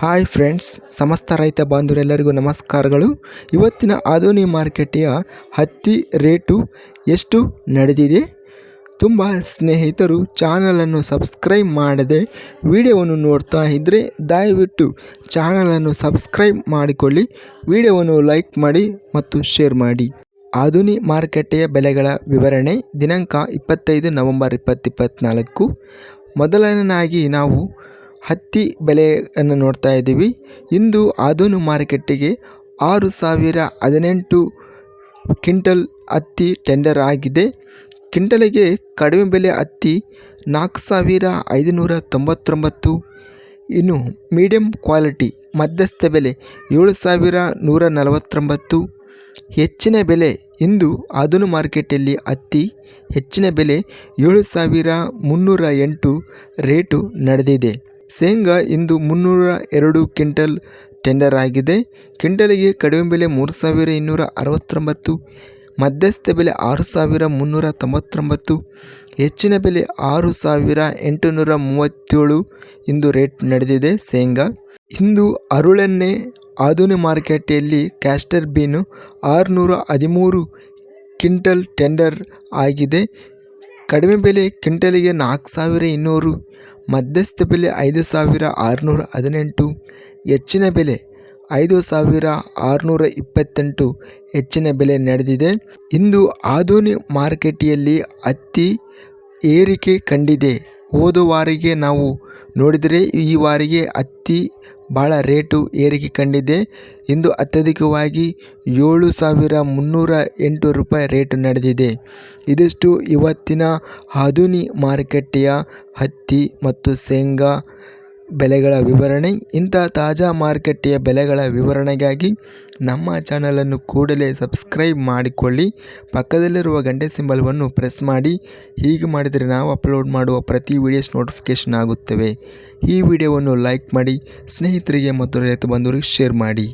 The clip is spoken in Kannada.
ಹಾಯ್ ಫ್ರೆಂಡ್ಸ್ ಸಮಸ್ತ ರೈತ ಬಾಂಧವರೆಲ್ಲರಿಗೂ ನಮಸ್ಕಾರಗಳು. ಇವತ್ತಿನ ಆಧುನಿ ಮಾರ್ಕೆಟಿಯ ಹತ್ತಿ ರೇಟು ಎಷ್ಟು ನಡೆದಿದೆ? ತುಂಬ ಸ್ನೇಹಿತರು ಚಾನಲನ್ನು ಸಬ್ಸ್ಕ್ರೈಬ್ ಮಾಡದೆ ವಿಡಿಯೋವನ್ನು ನೋಡ್ತಾ ಇದ್ದರೆ ದಯವಿಟ್ಟು ಚಾನಲನ್ನು ಸಬ್ಸ್ಕ್ರೈಬ್ ಮಾಡಿಕೊಳ್ಳಿ, ವಿಡಿಯೋವನ್ನು ಲೈಕ್ ಮಾಡಿ ಮತ್ತು ಶೇರ್ ಮಾಡಿ. ಆಧುನಿ ಮಾರುಕಟ್ಟೆಯ ಬೆಲೆಗಳ ವಿವರಣೆ ದಿನಾಂಕ ಇಪ್ಪತ್ತೈದು ನವೆಂಬರ್ ಇಪ್ಪತ್ತಿಪ್ಪತ್ನಾಲ್ಕು ಮೊದಲನೇದಾಗಿ ನಾವು ಹತ್ತಿ ಬೆಲೆಯನ್ನು ನೋಡ್ತಾ ಇದ್ದೀವಿ. ಇಂದು ಆಧುನಿಕ ಮಾರುಕಟ್ಟೆಗೆ ಆರು ಸಾವಿರ ಹದಿನೆಂಟು ಕ್ವಿಂಟಲ್ ಹತ್ತಿ ಟೆಂಡರ್ ಆಗಿದೆ. ಕ್ವಿಂಟಲಿಗೆ ಕಡಿಮೆ ಬೆಲೆ ಹತ್ತಿ ನಾಲ್ಕು ಸಾವಿರ ಐದುನೂರ ತೊಂಬತ್ತೊಂಬತ್ತು. ಇನ್ನು ಮೀಡಿಯಮ್ ಕ್ವಾಲಿಟಿ ಮಧ್ಯಸ್ಥ ಬೆಲೆ ಏಳು ಸಾವಿರ ನೂರ ನಲವತ್ತೊಂಬತ್ತು. ಹೆಚ್ಚಿನ ಬೆಲೆ ಇಂದು ಆಧುನಿಕ ಮಾರ್ಕೆಟಲ್ಲಿ ಹತ್ತಿ ಹೆಚ್ಚಿನ ಬೆಲೆ ಏಳು ಸಾವಿರ ಮುನ್ನೂರ ಎಂಟು ರೇಟು ನಡೆದಿದೆ. ಶೇಂಗಾ ಇಂದು ಮುನ್ನೂರ ಎರಡು ಕ್ವಿಂಟಲ್ ಟೆಂಡರ್ ಆಗಿದೆ. ಕ್ವಿಂಟಲಿಗೆ ಕಡಿಮೆ ಬೆಲೆ ಮೂರು ಸಾವಿರ ಇನ್ನೂರ ಅರವತ್ತೊಂಬತ್ತು, ಮಧ್ಯಸ್ಥ ಬೆಲೆ ಆರು ಸಾವಿರ ಮುನ್ನೂರ ತೊಂಬತ್ತೊಂಬತ್ತು, ಹೆಚ್ಚಿನ ಬೆಲೆ ಆರು ಸಾವಿರ ಎಂಟುನೂರ ಮೂವತ್ತೇಳು ಇಂದು ರೇಟ್ ನಡೆದಿದೆ ಶೇಂಗಾ. ಇಂದು ಅರುಳೆಣ್ಣೆ ಆಧುನಿಕ ಮಾರುಕಟ್ಟೆಯಲ್ಲಿ ಕ್ಯಾಸ್ಟರ್ ಬೀನು ಆರುನೂರ ಹದಿಮೂರು ಕ್ವಿಂಟಲ್ ಟೆಂಡರ್ ಆಗಿದೆ. ಕಡಿಮೆ ಬೆಲೆ ಕ್ವಿಂಟಲಿಗೆ ನಾಲ್ಕು ಸಾವಿರ ಇನ್ನೂರು, ಮಧ್ಯಸ್ಥ ಬೆಲೆ ಐದು ಸಾವಿರ ಆರುನೂರ ಹದಿನೆಂಟು, ಹೆಚ್ಚಿನ ಬೆಲೆ ಐದು ಸಾವಿರ ಆರುನೂರ ಇಪ್ಪತ್ತೆಂಟು, ಹೆಚ್ಚಿನ ಬೆಲೆ ನಡೆದಿದೆ. ಇಂದು ಆಧುನಿಕ ಮಾರುಕಟ್ಟೆಯಲ್ಲಿ ಹತ್ತಿ ಏರಿಕೆ ಕಂಡಿದೆ. ಹೋದ ವಾರಿಗೆ ನಾವು ನೋಡಿದರೆ ಈ ವಾರಿಗೆ ಹತ್ತಿ ಭಾಳ ರೇಟು ಏರಿಕೆ ಕಂಡಿದೆ ಇಂದು ಅತ್ಯಧಿಕವಾಗಿ ಏಳು ಸಾವಿರ ಮುನ್ನೂರ ಎಂಟು ರೂಪಾಯಿ ರೇಟ್ ನಡೆದಿದೆ. ಇದಿಷ್ಟು ಇವತ್ತಿನ ಆಧುನಿ ಮಾರುಕಟ್ಟೆಯ ಹತ್ತಿ ಮತ್ತು ಶೇಂಗಾ ಬೆಲೆಗಳ ವಿವರಣೆ, ಇಂಥ ತಾಜಾ ಮಾರುಕಟ್ಟೆಯ ಬೆಲೆಗಳ ವಿವರಣೆಗಾಗಿ ನಮ್ಮ ಚಾನಲನ್ನು ಕೂಡಲೇ ಸಬ್ಸ್ಕ್ರೈಬ್ ಮಾಡಿಕೊಳ್ಳಿ. ಪಕ್ಕದಲ್ಲಿರುವ ಗಂಟೆ ಸಿಂಬಲ್ವನ್ನು ಪ್ರೆಸ್ ಮಾಡಿ. ಹೀಗೆ ಮಾಡಿದರೆ ನಾವು ಅಪ್ಲೋಡ್ ಮಾಡುವ ಪ್ರತಿ ವಿಡಿಯೋಸ್ ನೋಟಿಫಿಕೇಷನ್ ಆಗುತ್ತವೆ. ಈ ವಿಡಿಯೋವನ್ನು ಲೈಕ್ ಮಾಡಿ, ಸ್ನೇಹಿತರಿಗೆ ಮತ್ತು ರೈತ ಬಂಧುವರಿಗೆ ಶೇರ್ ಮಾಡಿ.